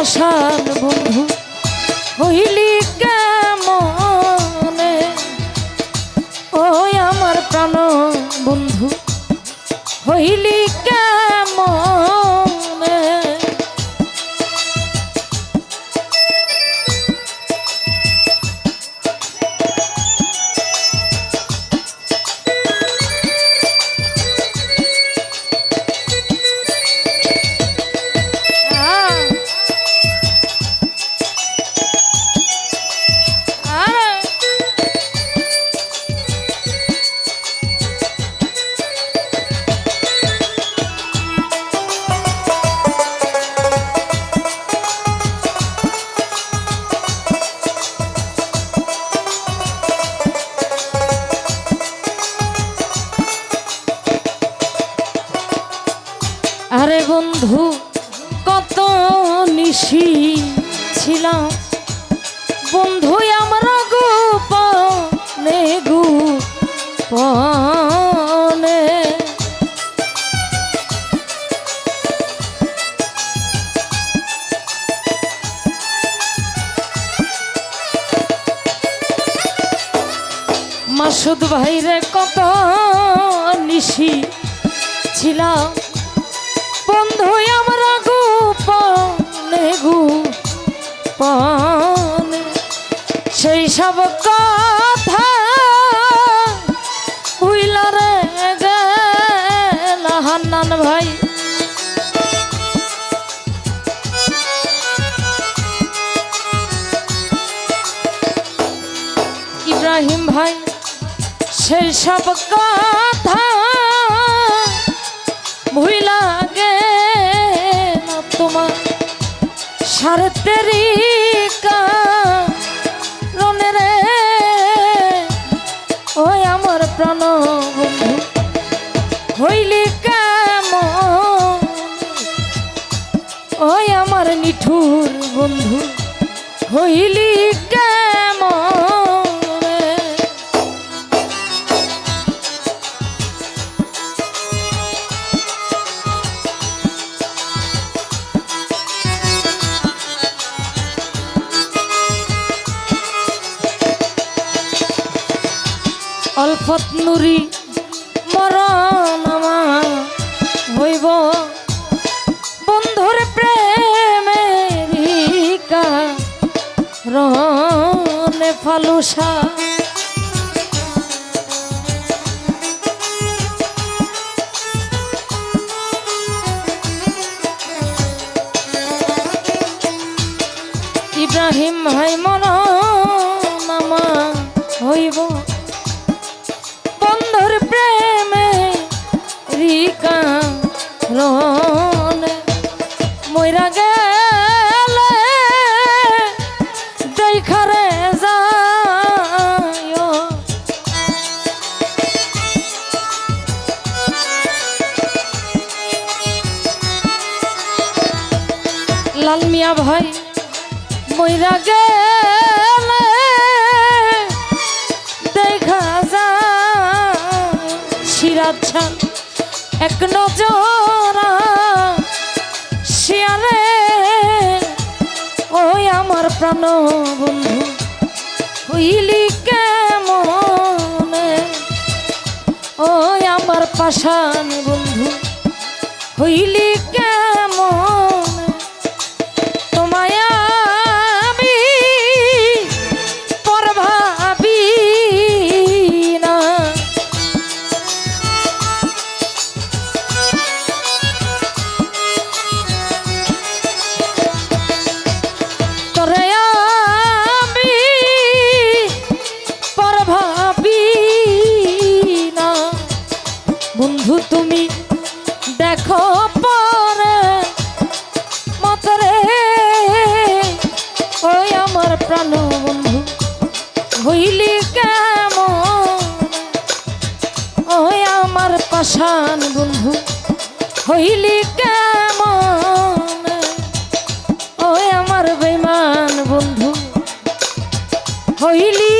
পাশান বন্ধু হইলি কেমনে? ওই আমার প্রাণ বন্ধু হইলি কেমন? আরে বন্ধু কত নিশি ছিলাম। বন্ধু আমরা গোপনে গোপনে। মাসুদ ভাইরে কত নিশি ছিলাম। আমরা সব কথা ভুইলা রে গেল হান্নান ভাই। ইব্রাহিম ভাই সেই সব কথা প্রাণ বন্ধু হইলি কেমন? ওই আমার নিঠুর বন্ধু হইলি কেমন অল্পত নুরি মরণ হইব। বন্ধুর প্রেমেরিকা রনে ফালুসা। ইব্রাহিম ভাই মন মামা হইব। রনে মইরা গেলে দেখারে যায় ভাই মইরা গেলে দেখা এক নজরা প্রাণ বন্ধু? হইলি কেমনে? ও আমার পাশান বন্ধু। হইলি ওই আমার প্রাণ বন্ধু, হইলি কেমন? ওই আমার পাশান বন্ধু, হইলি কেমন? ওই আমার বেমান বন্ধু, হইলি